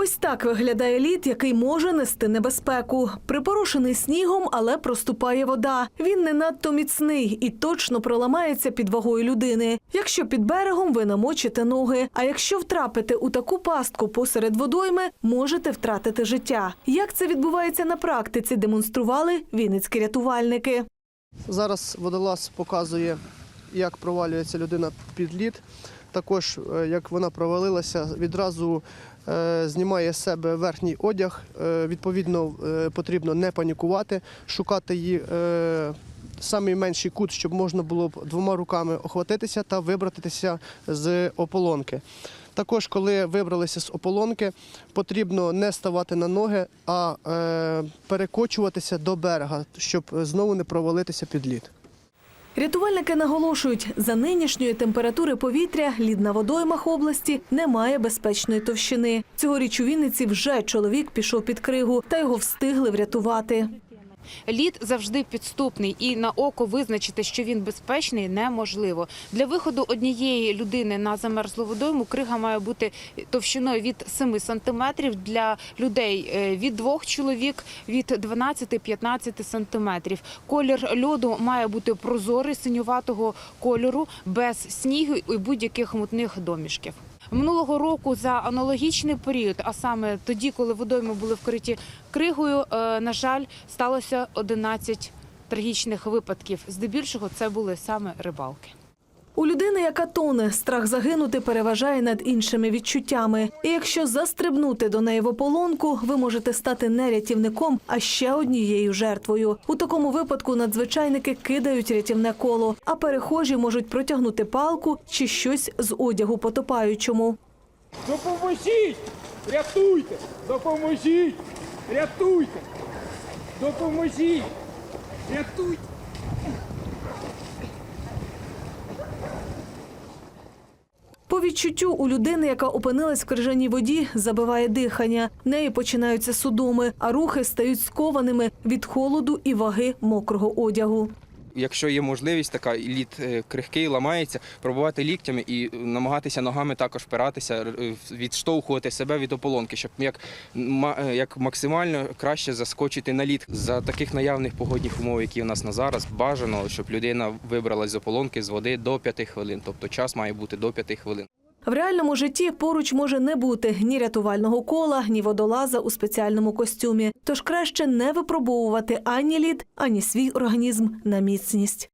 Ось так виглядає лід, який може нести небезпеку. Припорошений снігом, але проступає вода. Він не надто міцний і точно проламається під вагою людини. Якщо під берегом ви намочите ноги, а якщо втрапите у таку пастку посеред водойми, можете втратити життя. Як це відбувається на практиці, демонстрували вінницькі рятувальники. Зараз водолаз показує, як провалюється людина під лід. Також, е, як вона провалилася, відразу е, знімає з себе верхній одяг. Е, Відповідно, потрібно не панікувати, шукати її е, самий менший кут, щоб можна було б двома руками охватитися та вибратися з ополонки. Також, коли вибралися з ополонки, потрібно не ставати на ноги, а перекочуватися до берега, щоб знову не провалитися під лід. Рятувальники наголошують, за нинішньої температури повітря лід на водоймах області не має безпечної товщини. Цьогоріч у Вінниці вже чоловік пішов під кригу, та його встигли врятувати. Лід завжди підступний, і на око визначити, що він безпечний, неможливо. Для виходу однієї людини на замерзлу водойму крига має бути товщиною від 7 сантиметрів. Для людей е, від двох чоловік від 12-15 сантиметрів. Колір льоду має бути прозорий, синюватого кольору, без снігу і будь-яких мутних домішків. Минулого року за аналогічний період, а саме тоді, коли водойми були вкриті кригою, е, на жаль, сталося 11 трагічних випадків. Здебільшого це були саме рибалки. У людини, яка тоне, страх загинути переважає над іншими відчуттями. І якщо застрибнути до неї в ополонку, ви можете стати не рятівником, а ще однією жертвою. У такому випадку надзвичайники кидають рятівне коло, а перехожі можуть протягнути палку чи щось з одягу потопаючому. Допоможіть! Рятуйте! Допоможіть! Рятуйте! Допоможіть! Рятуйте! Відчуттю у людини, яка опинилась в крижаній воді, забиває дихання. В неї починаються судоми, а рухи стають скованими від холоду і ваги мокрого одягу. Якщо є можливість, така лід е, крихкий ламається, пробувати ліктями і намагатися ногами також впиратися, е, відштовхувати себе від ополонки, щоб як, е, як максимально краще заскочити на лід. За таких наявних погодних умов, які у нас на зараз, бажано, щоб людина вибралась з ополонки з води до 5 хвилин. Тобто час має бути до 5 хвилин. В реальному житті поруч може не бути ні рятувального кола, ні водолаза у спеціальному костюмі. Тож краще не випробовувати ані лід, ані свій організм на міцність.